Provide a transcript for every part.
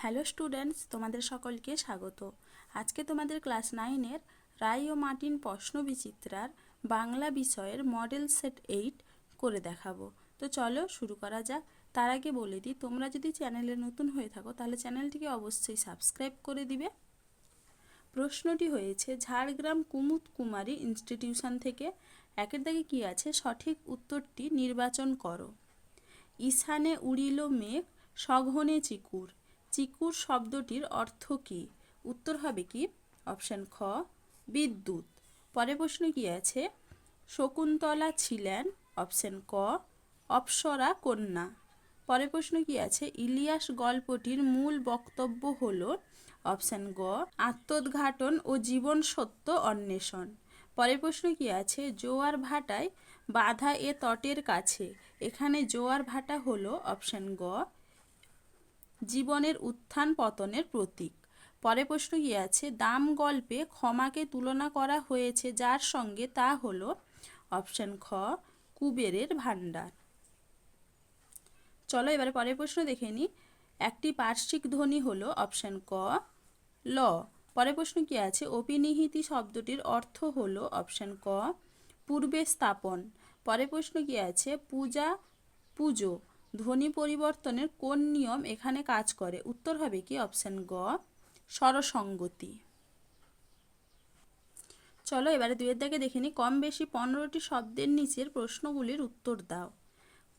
Hello students, তোমাদের সকলকে স্বাগত। আজকে তোমাদের ক্লাস নাইনের রায় ও মার্টিন প্রশ্ন বিচিত্রার বাংলা বিষয়ের মডেল সেট এইট করে দেখাবো। তো চলো শুরু করা যাক। তার আগে বলে দিই, তোমরা যদি চ্যানেলে নতুন হয়ে থাকো, তাহলে চ্যানেলটিকে অবশ্যই সাবস্ক্রাইব করে দিবে। প্রশ্নটি হয়েছে, ঝাড়গ্রাম কুমুদ কুমারী ইনস্টিটিউশন থেকে একের দাগে কী আছে? সঠিক উত্তরটি নির্বাচন করো। ঈশানে উড়িল মেঘ, সঘনে চিকুর। চিকুর শব্দটির অর্থ কী? উত্তর হবে কি? অপশন খ, বিদ্যুৎ। পরে প্রশ্ন কি আছে? শকুন্তলা ছিলেন। অপশন ক, অপ্সরা কন্যা। পরে প্রশ্ন কি আছে? ইলিয়াস গল্পটির মূল বক্তব্য হল, অপশন গ, আত্মোদ্ঘাটন ও জীবন সত্য অন্বেষণ। পরের প্রশ্ন কি আছে? জোয়ার ভাটায় বাধা এ তটের কাছে। এখানে জোয়ার ভাটা হলো, অপশন গ জীবনের উত্থান পতনের প্রতীক। পরে প্রশ্ন কি আছে? দাম গল্পে ক্ষমাকে তুলনা করা হয়েছে, যার সঙ্গে তা হলো অপশন খ, কুবেরের ভাণ্ডার। চলো এবারে পরের প্রশ্ন দেখে নিই একটি পার্শ্বিক ধ্বনি হলো অপশন ক, ল। পরের প্রশ্ন কি আছে? অপিনিহিতি শব্দটির অর্থ হলো অপশন ক, পূর্বে স্থাপন। পরের প্রশ্ন কি আছে? পূজা, পুজো। ধ্বনি পরিবর্তনের কোন নিয়ম এখানে কাজ করে? উত্তর হবে কি? অপশন গ, স্বরসঙ্গতি। চলো এবারে দুয়ের দাগে দেখে নিই কম বেশি পনেরোটি শব্দের নিচের প্রশ্নগুলির উত্তর দাও।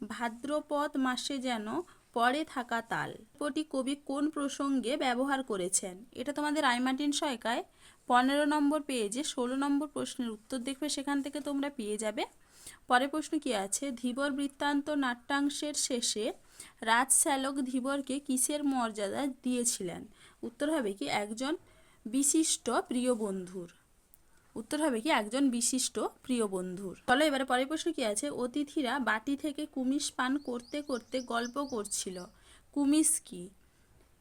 ভাদ্রপদ মাসে যেন পরে থাকা তাল। গল্পটি কবি কোন প্রসঙ্গে ব্যবহার করেছেন? এটা তোমাদের আইমার্টিন সয়কায় পনেরো নম্বর পেজে ষোলো নম্বর প্রশ্নের উত্তর দেখবে, সেখান থেকে তোমরা পেয়ে যাবে। পরের প্রশ্ন কি আছে? ধীবর বৃত্তান্ত নাট্যাংশের শেষে রাজ শ্যালক ধীবরকে কিসের মর্যাদা দিয়েছিলেন? উত্তর হবে কি একজন বিশিষ্ট প্রিয় বন্ধুর। উত্তর হবে কি একজন বিশিষ্ট প্রিয় বন্ধুর। চলো এবারে পরের প্রশ্ন কি আছে? অতিথিরা বাটি থেকে কুমিস পান করতে করতে গল্প করছিল। কুমিস কি?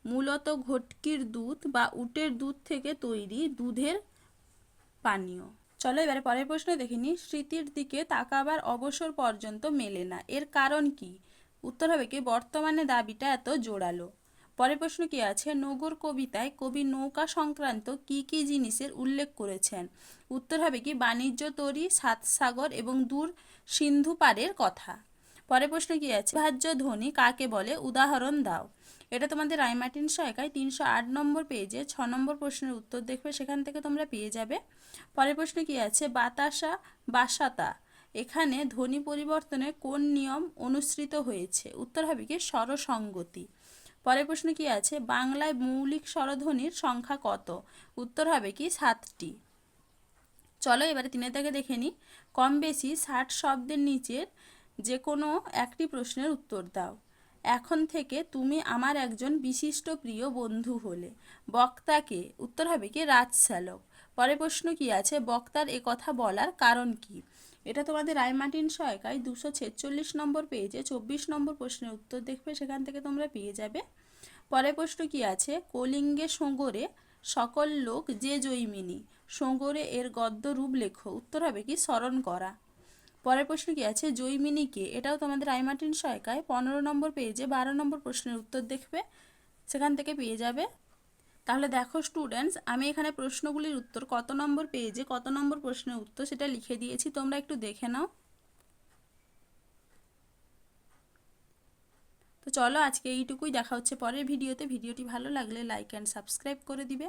মূলত ঘটকির দুধ বা উটের দুধ থেকে তৈরি দুধের পানীয়। চলো এবারে পরের প্রশ্ন দেখে দেখিনি স্মৃতির দিকে তাকাবার অবসর পর্যন্ত মেলে না। এর কারণ কি? উত্তর হবে কি, বর্তমানে দাবিটা এত জোরালো। পরের প্রশ্ন কি আছে? নগর কবিতায় কবি নৌকা সংক্রান্ত কি কি জিনিসের উল্লেখ করেছেন? উত্তর হবে কি, বাণিজ্য তরি, সাতসাগর এবং দূর সিন্ধু পারের কথা। পরের প্রশ্ন কি আছে? ভাজ্য ধ্বনি কাকে বলে? উদাহরণ দাও। এটা তোমাদের রায়মার্টিন সহায়কায় তিনশো আট নম্বর পেজে ছ নম্বর প্রশ্নের উত্তর দেখবে, সেখান থেকে তোমরা পেয়ে যাবে। পরের প্রশ্ন কি আছে? বাতাসা বাসাতা, এখানে ধ্বনি পরিবর্তনে কোন নিয়ম অনুসৃত হয়েছে? উত্তর হবে কি? স্বরসঙ্গতি। পরের প্রশ্ন কি আছে? বাংলায় মৌলিক স্বরধ্বনির সংখ্যা কত? উত্তর হবে কি? সাতটি। চলো এবারে তিনের থেকে দেখে নিই। কম বেশি ষাট শব্দের নিচের যে কোনো একটি প্রশ্নের উত্তর দাও। এখন থেকে তুমি আমার একজন বিশিষ্ট প্রিয় বন্ধু হলে। বক্তাকে, উত্তর হবে কি রাজশ্যালক পরে প্রশ্ন কি আছে? বক্তার এ কথা বলার কারণ কি? এটা তোমাদের রায়মার্টিন সহায়কায় দুশো ছেচল্লিশ নম্বর পেজে চব্বিশ নম্বর প্রশ্নের উত্তর দেখবে, সেখান থেকে তোমরা পেয়ে যাবে। পরে প্রশ্ন কি আছে? কলিঙ্গে সোঙ্গরে সকল লোক যে জৈমিনী সোঙ্গরে এর গদ্য রূপ লেখো। উত্তর হবে কি, স্মরণ করা। পরের প্রশ্ন কি আছে? জৈমিনীকে এটাও তোমাদের আইমার্টিন সহায়কায় পনেরো নম্বর পেজে বারো নম্বর প্রশ্নের উত্তর দেখবে। সেখান থেকে পেয়ে যাবে। তাহলে দেখো স্টুডেন্টস আমি এখানে প্রশ্নগুলির উত্তর কত নম্বর পেজে কত নম্বর প্রশ্নের উত্তর সেটা লিখে দিয়েছি। তোমরা একটু দেখে নাও। তো চলো আজকে এইটুকুই। দেখা হচ্ছে পরের ভিডিওতে। ভিডিওটি ভালো লাগলে লাইক অ্যান্ড সাবস্ক্রাইব করে দিবে।